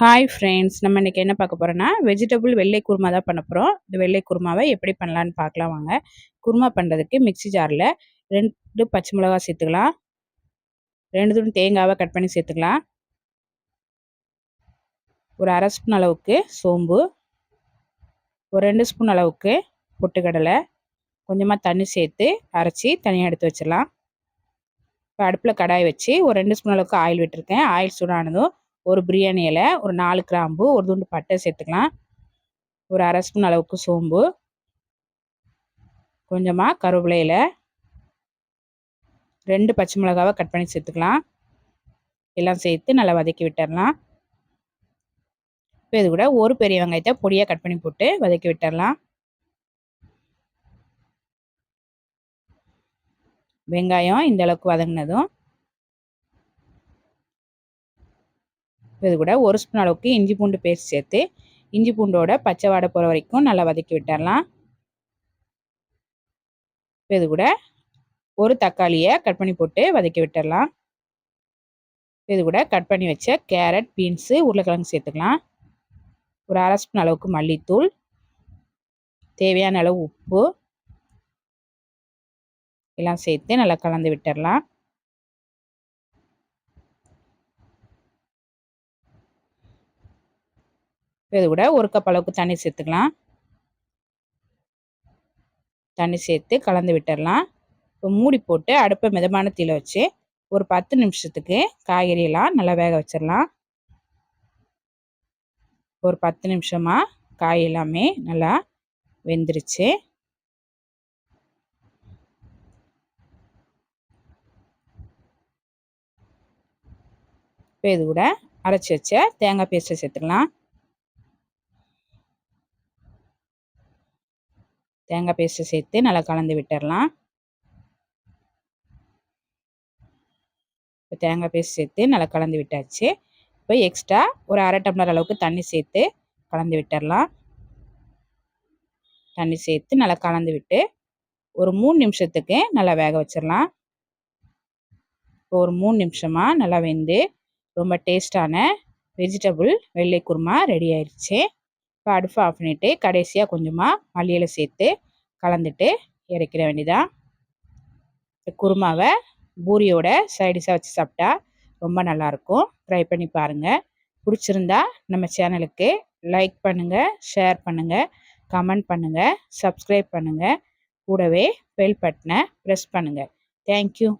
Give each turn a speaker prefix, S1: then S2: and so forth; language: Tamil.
S1: ஹாய் ஃப்ரெண்ட்ஸ் நம்ம இன்றைக்கி என்ன பார்க்க போகிறோன்னா வெஜிடபிள் வெள்ளை குருமா தான் பண்ண போகிறோம் இந்த வெள்ளை குருமாவை எப்படி பண்ணலான்னு பார்க்கலாம் வாங்க. குருமா பண்ணுறதுக்கு மிக்சி ஜாரில் ரெண்டு பச்சை மிளகா சேர்த்துக்கலாம். ரெண்டு துணி தேங்காவை கட் பண்ணி சேர்த்துக்கலாம். ஒரு அரை ஸ்பூன் அளவுக்கு சோம்பு. ஒரு ரெண்டு ஸ்பூன் அளவுக்கு பொட்டுக்கடலை. கொஞ்சமாக தண்ணி சேர்த்து அரைச்சி தனியாக எடுத்து வச்சிடலாம். இப்போ அடுப்பில் கடாய் வச்சு ஒரு ரெண்டு ஸ்பூன் அளவுக்கு ஆயில் விட்டுருக்கேன். ஆயில் சூடானதும் ஒரு பிரியாணி இலை ஒரு நாலு கிராம்பு ஒரு துண்டு பட்டை சேர்த்துக்கலாம். ஒரு அரை ஸ்பூன் அளவுக்கு சோம்பு. கொஞ்சமாக கருவேப்பிலை ரெண்டு பச்சை மிளகாவை கட் பண்ணி சேர்த்துக்கலாம். எல்லாம் சேர்த்து நல்லா வதக்கி விட்டுடலாம் இப்போ இது கூட ஒரு பெரிய வெங்காயத்தை பொடியாக கட் பண்ணி போட்டு வதக்கி விட்டுடலாம் வெங்காயம் இந்த அளவுக்கு வதங்கினதும் இது கூட ஒரு ஸ்பூன் அளவுக்கு இஞ்சி பூண்டு பேஸ்ட் சேர்த்து இஞ்சி பூண்டோட பச்சை வாடை போகிற வரைக்கும் நல்லா வதக்கி விட்டுடலாம் இது கூட ஒரு தக்காளியை கட் பண்ணி போட்டு வதக்கி விட்டுடலாம் இது கூட கட் பண்ணி வச்ச கேரட் பீன்ஸு உருளைக்கிழங்கு சேர்த்துக்கலாம். ஒரு அரை ஸ்பூன் அளவுக்கு மல்லித்தூள். தேவையான அளவு உப்பு. எல்லாம் சேர்த்து நல்லா கலந்து விட்டுடலாம் இது கூட ஒரு கப் அளவுக்கு தண்ணி சேர்த்துக்கலாம். தண்ணி சேர்த்து கலந்து விட்டுடலாம் இப்போ மூடி போட்டு அடுப்பை மிதமான தீல வச்சு ஒரு பத்து நிமிஷத்துக்கு காய்கறியெல்லாம் நல்லா வேக வச்சிடலாம். ஒரு பத்து நிமிஷமாக காய் எல்லாமே நல்லா வெந்துருச்சு. இப்போ இது கூட அரைச்சி வச்ச தேங்காய் பேஸ்ட்டை சேர்த்துக்கலாம். தேங்காய் பேஸ்ட்டு சேர்த்து நல்லா கலந்து விட்டுடலாம் இப்போ தேங்காய் பேஸ்ட் சேர்த்து நல்லா கலந்து விட்டாச்சு. இப்போ எக்ஸ்ட்ரா ஒரு அரை டம்ளர் அளவுக்கு தண்ணி சேர்த்து கலந்து விட்டுடலாம் தண்ணி சேர்த்து நல்லா கலந்து விட்டு ஒரு மூணு நிமிஷத்துக்கு நல்லா வேக வச்சிடலாம். இப்போ ஒரு மூணு நிமிஷமாக நல்லா வெந்து ரொம்ப டேஸ்டான வெஜிடபிள் வெள்ளை குருமா ரெடி ஆயிடுச்சு. இப்போ அடுப்பு ஆஃப் பண்ணிவிட்டு கடைசியாக கொஞ்சமாக மல்லியில் சேர்த்து கலந்துட்டு இறக்கிற வேண்டியதான் குருமாவை பூரியோட சைடிஷாக வச்சு சாப்பிட்டா ரொம்ப நல்லாயிருக்கும். ட்ரை பண்ணி பாருங்கள் பிடிச்சிருந்தா நம்ம சேனலுக்கு லைக் பண்ணுங்கள் ஷேர் பண்ணுங்கள் கமெண்ட் பண்ணுங்கள் சப்ஸ்கிரைப் பண்ணுங்கள் கூடவே பெல் பட்டனை ப்ரெஸ் பண்ணுங்கள் தேங்க்யூ